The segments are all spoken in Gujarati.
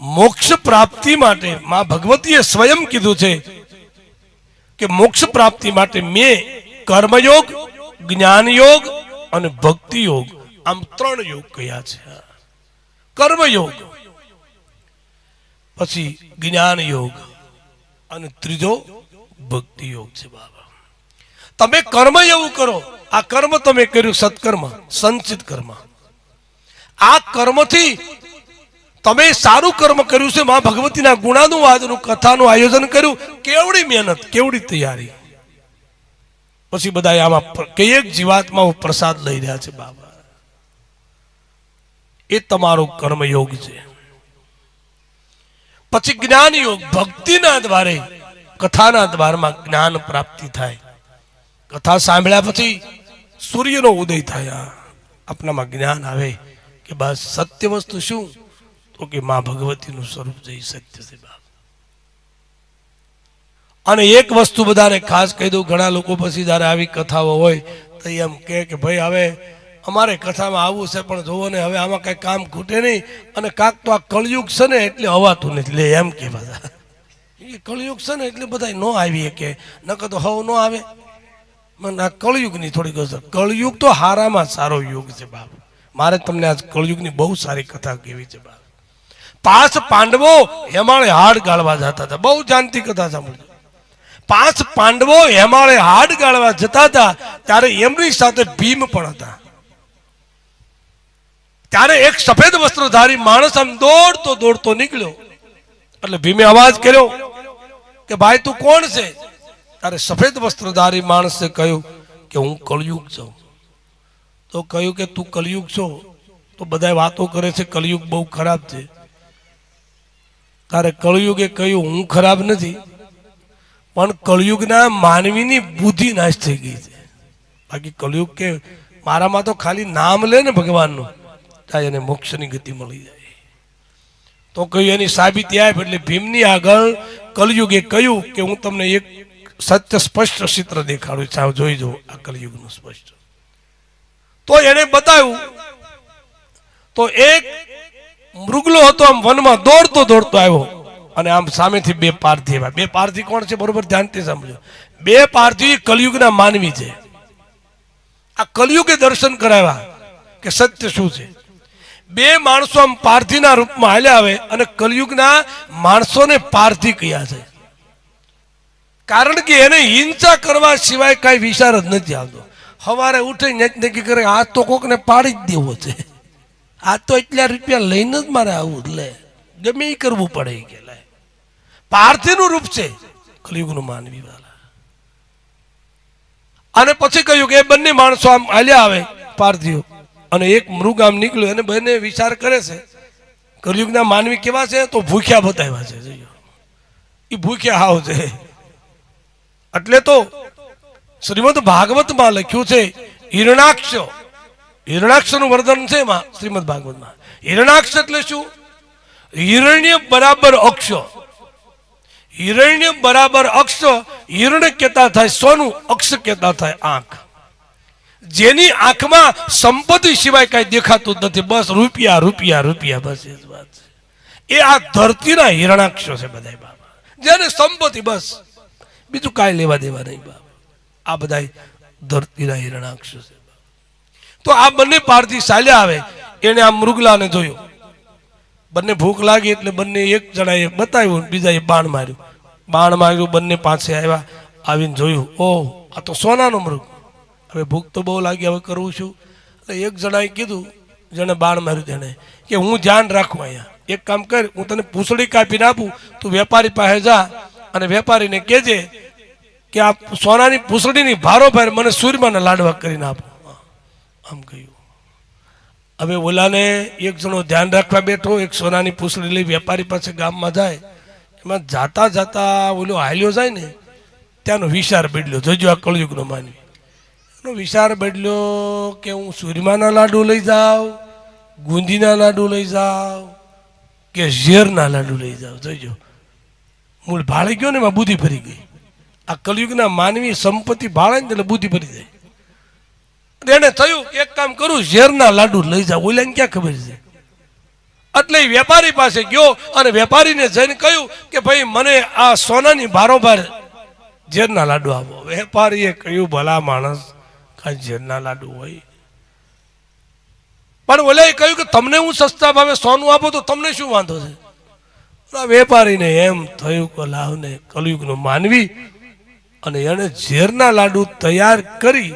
મોક્ષ પ્રાપ્તિ માટે માં ભગવતીએ સ્વયં કીધું છે કે મોક્ષ પ્રાપ્તિ માટે મેં કર્મયોગ જ્ઞાન યોગ અને ભક્તિ યોગ આમ ત્રણ યોગ કયા છે. કર્મયોગ, પછી જ્ઞાન યોગ અને ત્રીજો ભક્તિ યોગ છે બાબા. તમે કર્મ એવું કરો, આ કર્મ તમે કર્યું સત્કર્મ, સંચિત કર્મ. આ કર્મથી તમે સારું કર્મ કર્યું છે, મા ભગવતીના ગુણાનુવાદનું કથાનું આયોજન કર્યું, કેવડી મહેનત, કેવડી તૈયારી. પછી બધા આમાં કંઈક જીવાતમાં પ્રસાદ લઈ રહ્યા છે, બાબા. એ તમારો કર્મયોગ છે. પછી જ્ઞાન યોગ ભક્તિના દ્વારે, કથાના દ્વારમાં જ્ઞાન પ્રાપ્તિ થાય. કથા સાંભળ્યા પછી સૂર્યનો ઉદય થાય. આપણામાં જ્ઞાન આવે કે બસ સત્ય વસ્તુ શું? તો કે માં ભગવતીનું સ્વરૂપ જઈ સત્ય છે, બાપ. અને એક વસ્તુ બધાને ખાસ કહી દઉં, ઘણા લોકો પછી જ્યારે આવી કથાઓ હોય, તો એમ કહે કે, ભાઈ, હવે અમારે કથામાં આવવું છે, પણ જોવો ને, હવે આમાં કઈ કામ ખૂટે નહીં, અને કાંક તો આ કળયુગ છે ને, એટલે હવાતું નથી લે એમ કે બધા. કળયુગ છે ને, એટલે બધા ન આવીએ કે નકર તો હવ ન આવે. મને આ કળયુગની થોડીક અસર કળયુગ તો હારામાં સારો યુગ છે, બાપ. મારે તમને આજ કળયુગની બહુ સારી કથા કહેવી છે, બાપ. પાંચ પાંડવો હેમાળે હાડ ગાળવા જતા હતા. બહુ જાણતી કથા સાંભળજો. પાંચ પાંડવો હેમાળે હાડ ગાળવા જતા હતા ત્યારે એમની સાથે ભીમ પણ હતા. ત્યારે એક સફેદ વસ્ત્રધારી માણસ આમ દોડતો દોડતો નીકળ્યો. એટલે ભીમે અવાજ કર્યો કે, ભાઈ, તું કોણ છે? ત્યારે સફેદ વસ્ત્રધારી માણસે કહ્યું કે, હું કળયુગ છું. તો કહ્યું કે, તું કલયુગ છો? તો બધા વાતો કરે છે, કલયુગ બહુ ખરાબ છે. તારે કળયુગે કહ્યું હું ખરાબ નથી, પણ કળયુગના માનવીની બુદ્ધિ નાશ થઈ ગઈ છે. બાકી કળયુગ કે મારામાં તો ખાલી નામ લે ને ભગવાનનું ત્યાં એને મોક્ષની ગતિ મળી જાય. તો કહ્યું એની સાબિતી આવે એટલે ભીમની આગળ કલયુગે કહ્યું કે હું તમને એક સત્ય સ્પષ્ટ ચિત્ર દેખાડું છું જોઈ જો આ કલયુગનું સ્પષ્ટ. તો એને બતાવ્યું, તો એક મૃગલો હતો, આમ વનમાં દોડતો દોડતો આવ્યો. અને આમ સામેથી બે પારથી આવ્યા. બે પારથી કોણ છે બરોબર ધ્યાનથી સમજો બે પારથી કલયુગના માનવી છે. આ કલયુગે દર્શન કરાવ્યા કે સત્ય શું છે. બે માણસો આમ પારથીના રૂપમાં હાલ્યા આવે અને કલયુગના માણસોને પારથી કયા છે. કારણ કે એને હિંસા કરવા સિવાય કાંઈ વિચાર જ નથી આવતો. સવારે ઉઠી નક્કી કરે, આ તો કોકને પાડી જ દેવો છે. આ તો એટલા રૂપિયા લઈને જ મારે આવું એટલે ગમે એ કરવું પડે ઈ કે લે પાર્થીનું રૂપ છે, કલયુગનું માનવી વાળા અને પછી કહ્યું કે એ બંને માણસો આમ હાલ્યા આવે, પાર્થિવ. અને એક મૃગ આમ નીકળ્યું અને બંને વિચાર કરે છે, કલયુગના માનવી કેવા છે, તો ભૂખ્યા બતાવ્યા છે એ ભૂખ્યા હાવ છે. એટલે તો શ્રીમદ ભાગવતમાં લખ્યું છે, હિરણાક્ષ હિરણાક્ષનું વર્ણન છે એમાં, શ્રીમદ ભાગવતમાં. હિરણાક્ષ એટલે શું? હિરણ્ય બરાબર અક્ષ. હિરણ્ય બરાબર અક્ષ હિરણ કેતા થાય, સોનું અક્ષ કેતા થાય, આંખ. જેની આંખમાં સંપત્તિ સિવાય કઈ દેખાતું નથી, બસ રૂપિયા રૂપિયા રૂપિયા, બસ એ વાત છે. એ આ ધરતીના હિરણાક્ષો છે બધા બાબા જેને સંપત્તિ, બસ. બીજું કાંઈ લેવા દેવા નહીં બાબા આ બધા ધરતીના હિરણાક્ષો છે. તો આ બંને પારથી ચાલ્યા આવે. એને આ મૃગલાને જોયું. બંને ભૂખ લાગી એટલે બંને એક જણાએ બતાવ્યું, બીજાએ બાણ માર્યું. બાણ માર્યું, બંને પાસે આવ્યા, આવીને જોયું, ઓહ, આ તો સોનાનો મૃગ. હવે ભૂખ તો બહુ લાગી, હવે કરવું છું. એટલે એક જણાએ કીધું, જેણે બાણ માર્યું તેણે, કે હું ધ્યાન રાખું અહીંયા. એક કામ કર, હું તને પૂછડી કાપીને આપું, તું વેપારી પાસે જા અને વેપારીને કહેજે કે આ સોનાની પૂછડીની ભારો ભાર મને સૂર્યમાના લાડવા કરીને આપો. આમ કહ્યું. હવે ઓલાને એક જણો ધ્યાન રાખવા બેઠો, એક સોનાની પૂંછડી લઈ વેપારી પાસે ગામમાં જાય. એમાં જાતા જાતા ઓલો હાલ્યો જાય ને, ત્યાંનો વિચાર બેડલ્યો જોજો આ કળયુગનો માનવી. એનો વિચાર બદલ્યો કે હું સૂરમાના લાડુ લઈ જાઉં, ગુંદીના લાડુ લઈ જાઉં, કે ઝેરના લાડુ લઈ જાઉં. જોજો. મૂળ ભાળી ગયો ને એમાં બુદ્ધિ ફરી ગઈ. આ કલયુગના માનવી સંપત્તિ ભાળે ને એટલે બુદ્ધિ ફરી જાય. એને થયું એક કામ કરું, ઝેરના લાડુ લઈ જાઉં. ઓલાને ક્યાં ખબર છે? એટલે વેપારી પાસે ગયો અને વેપારીને જઈને કહ્યું કે ભાઈ, મને આ સોનાની બારોબાર ઝેરના લાડુ આપો. વેપારીએ કહ્યું, ભલા માણસ, કાંઈ ઝેરના લાડુ હોય. પણ ઓલાએ કહ્યું કે, તમને હું સસ્તા ભાવે સોનું આપો તો તમને શું વાંધો છે? વેપારીને એમ થયું કે, લાવને કલયુગનો માનવી. અને એણે ઝેરના લાડુ તૈયાર કરી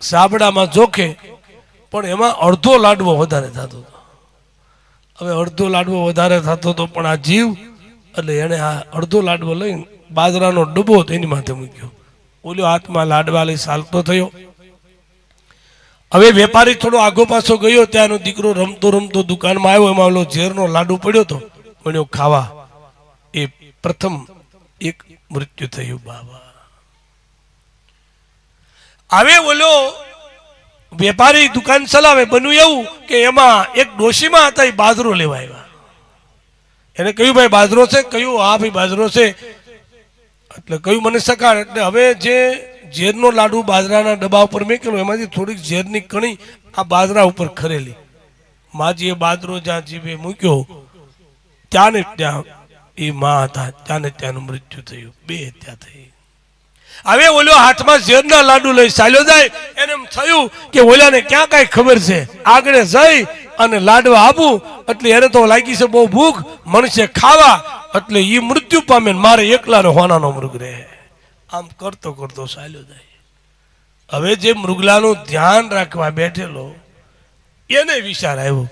સાબડામાં જોખે, પણ એમાં અડધો લાડવો વધારે થતો હતો. હવે અડધો લાડવો વધારે થતો હતો પણ આ જીવ, એટલે એણે આ અડધો લાડવો લઈને બાજરાનો ડબ્બો એની માથે મૂક્યો. ઓલો હાથમાં લાડવા લઈ ચાલતો થયો. હવે વેપારી થોડો આગો પાછો ગયો, ત્યાંનો દીકરો રમતો રમતો દુકાનમાં આવ્યો, એમાં ઓલો ઝેરનો લાડુ પડ્યો તો પણ ખાવા. એ પ્રથમ એક મૃત્યુ થયું, બાબા. હવે ઓલો વેપારી દુકાન ચલાવે, બન્યું એવું કે એમાં એક ડોશીમાં હતા, એ બાજરો લેવા આવ્યા. એને કહ્યું, ભાઈ, બાજરો છે? કહ્યું, હા, ભાઈ, બાજરો છે. એટલે કહ્યું, મને સકાર એટલે હવે જે ઝેરનો લાડુ બાજરાના ડબ્બા ઉપર મેકેલો, એમાંથી થોડીક ઝેરની કણી આ બાજરા ઉપર ખરેલી. માજીએ બાજરો જ્યાં જીવે મૂક્યો ત્યાં ને ત્યાં એ માં હતા ત્યાં ને ત્યાંનું મૃત્યુ થયું, બે હત્યા થઈ. હવે ઓલો હાથમાં ઝેરના લાડુ લઈ ચાલ્યો જાય. એને એમ થયું કે ઓલાને ક્યાં કાંઈ ખબર છે? આગળ જઈ અને લાડવા આપું. એટલે એને તો લાગી છે બહુ ભૂખ. મણશે ખાવા. એટલે ઈ મૃત્યુ પામે મારે એકલાનો હોનાનો મૃગ રહે. આમ કરતો કરતો ચાલ્યો જાય. હવે જે મૃગલાનું ધ્યાન રાખવા બેઠેલો, એને વિચાર આવ્યો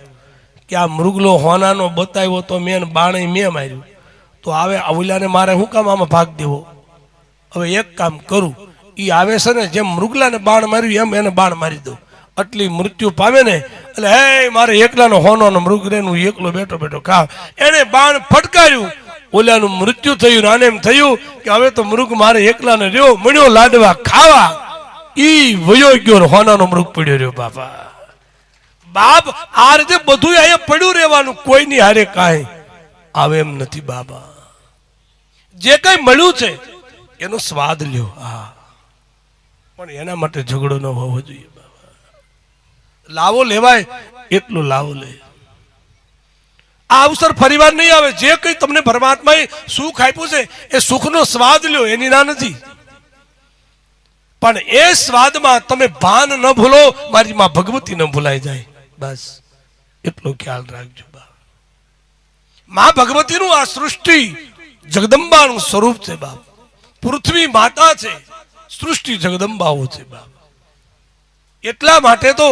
કે આ મૃગલો હોનાનો બતાવ્યો તો મેં બાણે મેં માર્યું. તો આવે ઓલાને મારે શું કામ આમાં ભાગ દેવો? હવે એક કામ કરું. એ આવે છે ને, જેમ મૃગલાને બાણ માર્યું, એમ એને બાણ મારી દઉં. આટલી મૃત્યુ પામે ને, એટલે, હે, મારે એકલાનો હોનો મૃગ રે હું એકલો બેઠો બેઠો ખા એને બાણ ફટકાર્યું. ઓલાનું મૃત્યુ થયું આને એમ થયું કે, હવે તો મૃગ મારે એકલાને રહ્યો, મળ્યો લાડવા ખાવા. ઈ વયો ગયો હોનાનો મૃગ પડ્યો રહ્યો, બાપા. બાપ આ રીતે બધું અહીંયા પડ્યું રહેવાનું, કોઈની હારે કાંઈ આવે એમ નથી, બાબા. જે કઈ મળ્યું છે એનો સ્વાદ લ્યો. હા. પણ એના માટે ઝઘડો ન હોવો જોઈએ લાવો લેવાય એટલો લાવો લે. આ અવસર ફરીવાર નહીં આવે. જે કઈ તમને પરમાત્માએ સુખ આપ્યું છે એ સુખનો સ્વાદ લ્યો એની ના નથી. પણ એ સ્વાદમાં તમે ભાન ન ભૂલો મારી માં ભગવતી ન ભૂલાઈ જાય. બસ એટલો ખ્યાલ રાખજો બાપમાં ભગવતીનું આ સૃષ્ટિ જગદંબાનું સ્વરૂપ છે બાપ પૃથ્વી માતા છે, સૃષ્ટિ જગદંબાઓ છે એટલા માટે તો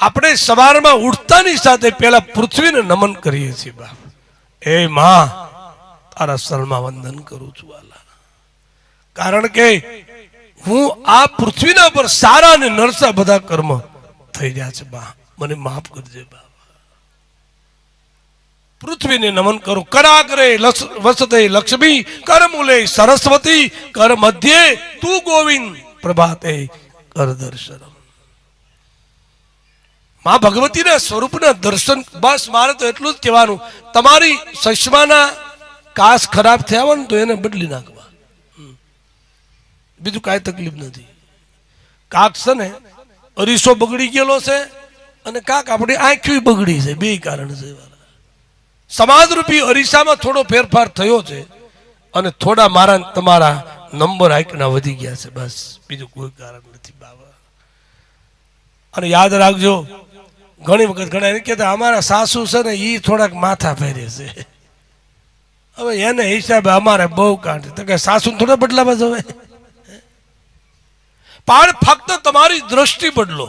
આપણે સવારમાં ઉઠતાની સાથે પહેલા પૃથ્વીને નમન કરીએ છીએ બાપ. એ માં, તારા શરણમાં વંદન કરું છું આલા કારણ કે હું આ પૃથ્વીના પર સારા અને નરસા બધા કર્મ થઈ ગયા છે બા મને માફ કરજે બાબા પૃથ્વીને નમન કરું. કરાગ્રે વસતે લક્ષ્મી, કરમુલે સરસ્વતી કર મધ્યે તું ગોવિંદ. પ્રભાતે કર દર્શનમાં ભગવતીના સ્વરૂપના દર્શન, બસ મારે તો એટલું જ કહેવાનું. તમારી સશ્માના કાસ ખરાબ થયા હોય ને તો એને બદલી નાખવા. બીજું કાંઈ તકલીફ નથી. કાક છે ને, અરીસો બગડી ગયેલો છે અને કાક આપણી આંખ્યું બગડી છે, બે કારણ છે સમાજરૂપી અરીસામાં થોડો ફેરફાર થયો છે અને થોડા મારા તમારા નંબર આંકના વધી ગયા છે. બસ, બીજું કોઈ કારણ નથી બાબા અને યાદ રાખજો, ઘણી વખત ઘણા એને કહેતા, અમારા સાસુ છે ને એ થોડાક માથા ફેરે છે. હવે એને હિસાબે અમારે બહુ કાઢે તો કે સાસુ થોડા બદલાવા જવે? પણ ફક્ત તમારી દ્રષ્ટિ બદલો.